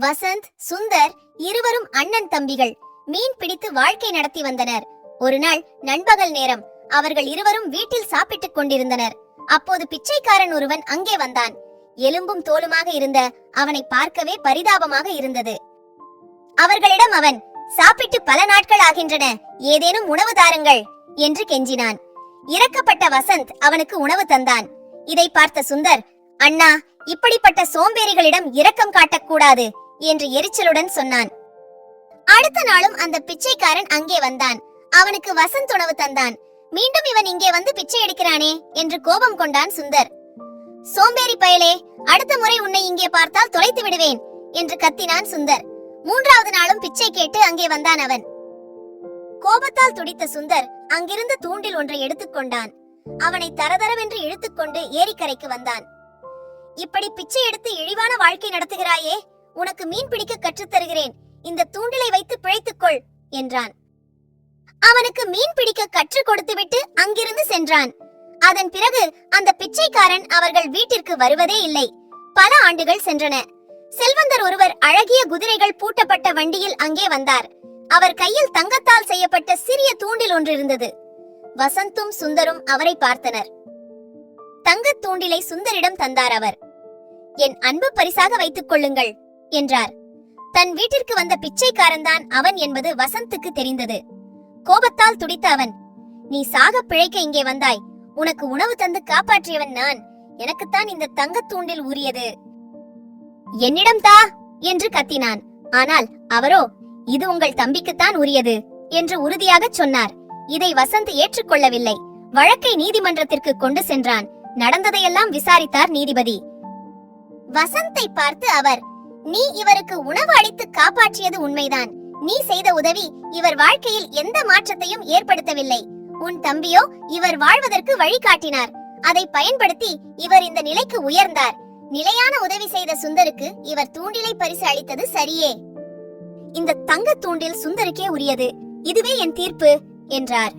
வசந்த் சுந்தர் இருவரும் அண்ணன் தம்பிகள். மீன் பிடித்து வாழ்க்கை நடத்தி வந்தனர். ஒரு நாள் நண்பகல் நேரம். அவர்கள் இருவரும் வீட்டில் சாப்பிட்டுக் கொண்டிருந்தனர். அப்போது பிச்சைக்காரன் ஒருவன் அங்கே வந்தான். எலும்பும் தோலுமாக இருந்த அவனை பார்க்கவே பரிதாபமாக இருந்தது. அவர்களிடம் அவன் சாப்பிட்டு பல நாட்கள் ஆகின்றன. ஏதேனும் உணவு தாருங்கள் என்று கெஞ்சினான். இறக்கப்பட்ட வசந்த் அவனுக்கு உணவு தந்தான். இதை பார்த்த சுந்தர் அண்ணா இப்படிப்பட்ட சோம்பேறிகளிடம் இரக்கம் காட்டக்கூடாது. என்று எரிச்சலுடன் சொன்னான். அடுத்த நாளும் அந்த பிச்சைக்காரன் அங்கே வந்தான். அவனுக்கு வசந்த் உணவு தந்தான். மீண்டும் இவன் இங்கே வந்து பிச்சை எடுக்கிறானே என்று கோபம் கொண்டான் சுந்தர். சோம்பேறி பயலே அடுத்த முறை உன்னை இங்கே பார்த்தால் தொலைத்து விடுவேன் என்று கத்தினான் சுந்தர். மூன்றாவது நாளும் பிச்சை கேட்டு அங்கே வந்தான் அவன். கோபத்தால் துடித்த சுந்தர் அங்கிருந்த தூண்டில் ஒன்றை எடுத்துக்கொண்டான் அவனை தரதரவென்று இழுத்துக்கொண்டு ஏரிக்கரைக்கு வந்தான். இப்படி பிச்சை எடுத்து இழிவான வாழ்க்கை நடத்துகிறாயே உனக்கு மீன் பிடிக்க கற்றுத் தருகிறேன். இந்த தூண்டிலை வைத்து பிழைத்துக்கொள் என்றான். அவனுக்கு மீன் பிடிக்க கற்றுக் கொடுத்துவிட்டு அங்கிருந்து சென்றான். அதன் பிறகு அந்த பிச்சைக்காரன் அவர்கள் வீட்டிற்கு வருவதே இல்லை. பல ஆண்டுகள் சென்றன. செல்வந்தர் ஒருவர் அழகிய குதிரைகள் பூட்டப்பட்ட வண்டியில் அங்கே வந்தார். அவர் கையில் தங்கத்தால் செய்யப்பட்ட சிறிய தூண்டில் ஒன்று இருந்தது வசந்தும் சுந்தரும் அவரை பார்த்தனர். தங்கத் தூண்டிலை சுந்தரிடம் தந்தார் அவர். என் அன்பு பரிசாக வைத்துக் கொள்ளுங்கள் என்றார். தன் வீட்டிற்கு வந்த பிச்சைக்காரன் தான் அவன் என்பது வசந்துக்கு தெரிந்தது. கோபத்தால் துடித்த அவன் நீ சாக பிழைக்க இங்கே வந்தாய். உனக்கு உணவு தந்து காப்பாற்றியவன் நான். எனக்குத்தான் இந்த தங்கத் தூண்டில் உரியது என்னிடம் தா என்று கத்தினான். ஆனால் அவரோ இது உங்கள் தம்பிக்குத்தான் உரியது என்று உறுதியாகச் சொன்னார். இதை வசந்த் ஏற்றுக்கொள்ளவில்லை. வழக்கை நீதிமன்றத்திற்கு கொண்டு சென்றான். நடந்ததையெல்லாம் விசாரித்தார் நீதிபதி. வசந்தை பார்த்து அவர் நீ இவருக்கு உணவு அளித்து காப்பாற்றியது உண்மைதான். நீ செய்த உதவி இவர் வாழ்க்கையில் எந்த மாற்றத்தையும் ஏற்படுத்தவில்லை. உன் தம்பியோ இவர் வாழ்வதற்கு வழிகாட்டினார். அதை பயன்படுத்தி இவர் இந்த நிலைக்கு உயர்ந்தார். நிலையான உதவி செய்த சுந்தருக்கு இவர் தூண்டிலை பரிசு அளித்தது சரியே. இந்த தங்க தூண்டில் சுந்தருக்கே உரியது. இதுவே என் தீர்ப்பு என்றார்.